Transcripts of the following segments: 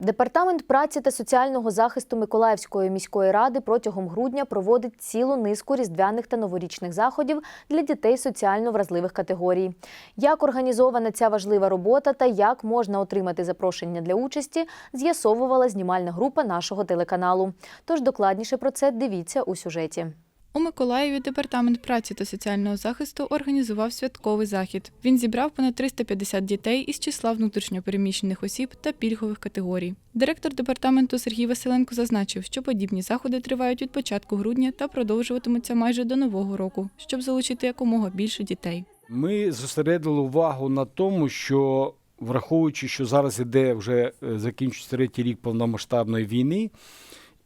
Департамент праці та соціального захисту Миколаївської міської ради протягом грудня проводить цілу низку різдвяних та новорічних заходів для дітей соціально вразливих категорій. Як організована ця важлива робота та як можна отримати запрошення для участі, з'ясовувала знімальна група нашого телеканалу. Тож докладніше про це дивіться у сюжеті. У Миколаєві департамент праці та соціального захисту організував святковий захід. Він зібрав понад 350 дітей із числа внутрішньопереміщених осіб та пільгових категорій. Директор департаменту Сергій Василенко зазначив, що подібні заходи тривають від початку грудня та продовжуватимуться майже до нового року, щоб залучити якомога більше дітей. Ми зосередили увагу на тому, що враховуючи, що зараз іде вже е, закінчується третій рік повномасштабної війни,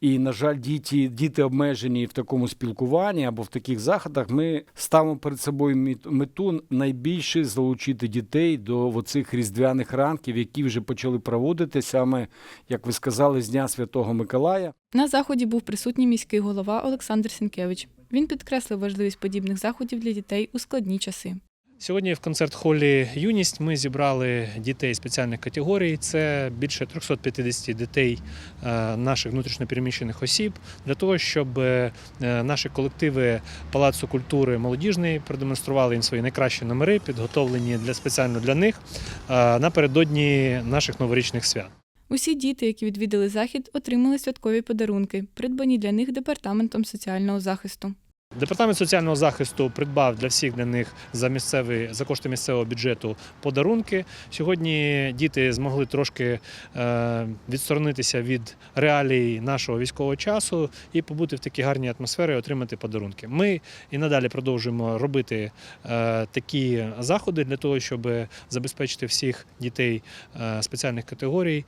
і, на жаль, діти, діти обмежені в такому спілкуванні або в таких заходах, ми ставимо перед собою мет- мету найбільше залучити дітей до оцих різдвяних ранків, які вже почали проводити саме, як ви сказали, з Дня Святого Миколая. На заході був присутній міський голова Олександр Сінкевич. Він підкреслив важливість подібних заходів для дітей у складні часи. Сьогодні в концерт-холі Юність ми зібрали дітей спеціальних категорій. Це більше 350 дітей е, наших внутрішньопереміщених осіб для того, щоб е, наші колективи Палацу культури молодіжний продемонстрували їм свої найкращі номери, підготовлені для спеціально для них е, напередодні наших новорічних свят. Усі діти, які відвідали захід, отримали святкові подарунки, придбані для них департаментом соціального захисту. Департамент соціального захисту придбав для всіх для них за місцевий за кошти місцевого бюджету подарунки. Сьогодні діти змогли трошки е, відсторонитися від реалій нашого військового часу і побути в такій гарній атмосфері, отримати подарунки. Ми і надалі продовжуємо робити е, такі заходи для того, щоб забезпечити всіх дітей е, спеціальних категорій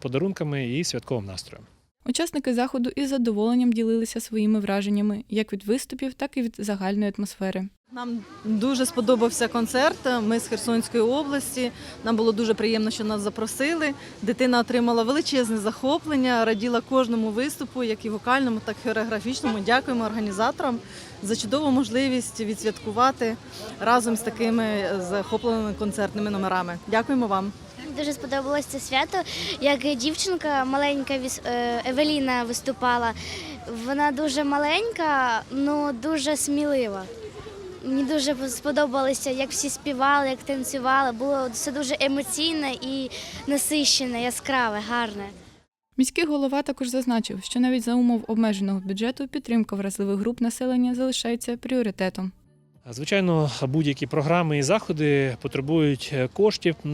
подарунками і святковим настроєм. Учасники заходу із задоволенням ділилися своїми враженнями як від виступів, так і від загальної атмосфери. Нам дуже сподобався концерт. Ми з Херсонської області. Нам було дуже приємно, що нас запросили. Дитина отримала величезне захоплення, раділа кожному виступу, як і вокальному, так і хореографічному. Дякуємо організаторам за чудову можливість відсвяткувати разом з такими захопленими концертними номерами. Дякуємо вам. Дуже сподобалось це свято. Як дівчинка маленька е, Евеліна виступала. Вона дуже маленька, але дуже смілива. Мені дуже сподобалося, як всі співали, як танцювали. Було все дуже емоційне і насищене, яскраве, гарне. Міський голова також зазначив, що навіть за умов обмеженого бюджету підтримка вразливих груп населення залишається пріоритетом. Звичайно, будь-які програми і заходи потребують е, коштів. Е,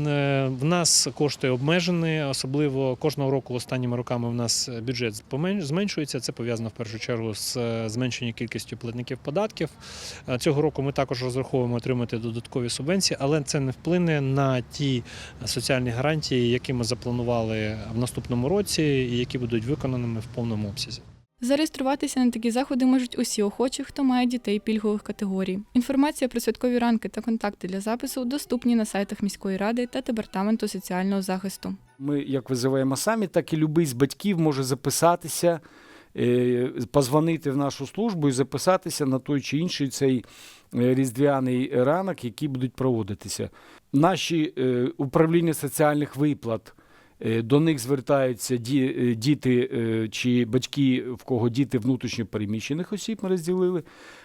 В нас кошти обмежені, особливо кожного року останніми роками в нас бюджет помен- зменшується. Це пов'язано в першу чергу з е, зменшенням кількістю платників податків. Е, Цього року ми також розраховуємо отримати додаткові субвенції, але це не вплине на ті соціальні гарантії, які ми запланували в наступному році, і які будуть виконаними в повному обсязі. Зареєструватися на такі заходи можуть усі охочі, хто має дітей пільгових категорій. Інформація про святкові ранки та контакти для запису доступні на сайтах міської ради та департаменту соціального захисту. Ми як визиваємо самі, так і любий з батьків може записатися, е, позвонити в нашу службу і записатися на той чи інший цей е, різдвяний ранок, який будуть проводитися. Наші е, управління соціальних виплат. Е, До них звертаються е, діти е, чи батьки, в кого діти внутрішньо переміщених осіб ми розділили.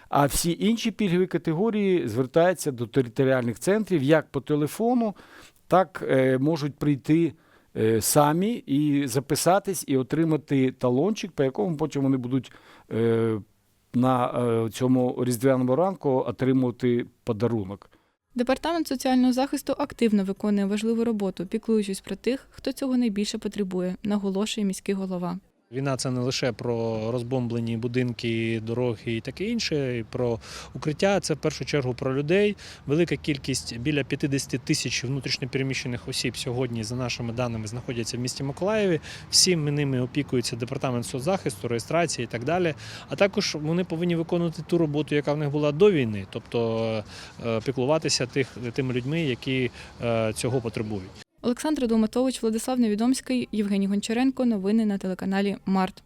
А всі інші пільгові категорії звертаються до територіальних центрів як по телефону, так можуть прийти самі і записатись і отримати талончик, по якому потім вони будуть на цьому різдвяному ранку отримувати подарунок. Департамент соціального захисту активно виконує важливу роботу, піклуючись про тих, хто цього найбільше потребує, наголошує міський голова. Війна це не лише про розбомблені будинки, дороги і таке інше, і про укриття. Це в першу чергу про людей. Велика кількість біля 50 тисяч внутрішньопереміщених осіб сьогодні, за нашими даними, знаходяться в місті Миколаєві. Всім ними опікується департамент соцзахисту, реєстрації і так далі. А також вони повинні виконувати ту роботу, яка в них була до війни, тобто е, піклуватися тих тими людьми, які е, цього потребують. Олександр Долматович, Владислав Невідомський, Євгеній Гончаренко. Новини на телеканалі Март.